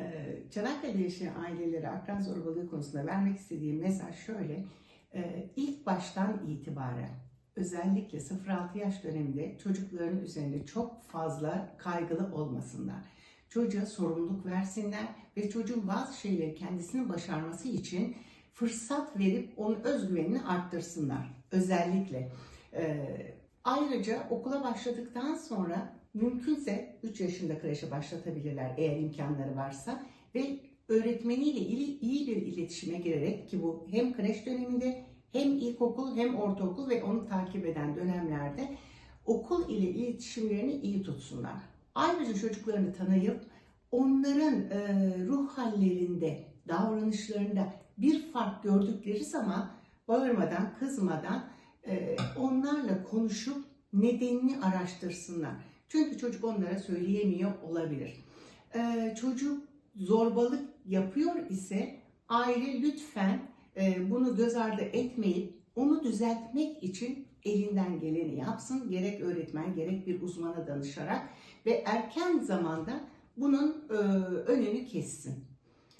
Ee, Çanakkale'de yaşayan ailelere akran zorbalığı konusunda vermek istediğim mesaj şöyle. Ee, İlk baştan itibaren özellikle 0-6 yaş döneminde çocukların üzerinde çok fazla kaygılı olmasınlar. Çocuğa sorumluluk versinler ve çocuğun bazı şeyleri kendisinin başarması için fırsat verip onun özgüvenini arttırsınlar. Özellikle. Ee, ayrıca okula başladıktan sonra mümkünse 3 yaşında kreşe başlatabilirler eğer imkanları varsa ve öğretmeniyle iyi bir iletişime girerek ki bu hem kreş döneminde hem ilkokul hem ortaokul ve onu takip eden dönemlerde okul ile iletişimlerini iyi tutsunlar. Ayrıca çocuklarını tanıyıp onların e, ruh hallerinde, davranışlarında bir fark gördükleri zaman bağırmadan, kızmadan e, onlarla konuşup nedenini araştırsınlar. Çünkü çocuk onlara söyleyemiyor olabilir. E, çocuk zorbalık yapıyor ise aile lütfen e, bunu göz ardı etmeyip onu düzeltmek için elinden geleni yapsın. Gerek öğretmen gerek bir uzmana danışarak ve erken zamanda bunun e, önünü kessin.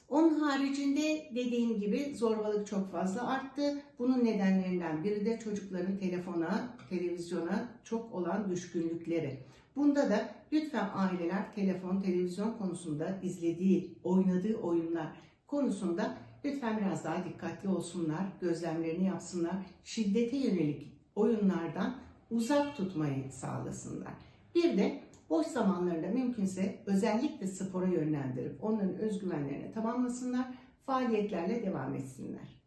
Onun haricinde dediğim gibi zorbalık çok fazla arttı. Bunun nedenlerinden biri de çocukların telefona, televizyona çok olan düşkünlükleri. Bunda da lütfen aileler telefon, televizyon konusunda izlediği, oynadığı oyunlar konusunda lütfen biraz daha dikkatli olsunlar, gözlemlerini yapsınlar. Şiddete yönelik oyunlardan uzak tutmayı sağlasınlar. Bir de boş zamanlarında mümkünse özellikle spora yönlendirip onların özgüvenlerini tamamlasınlar, faaliyetlerle devam etsinler.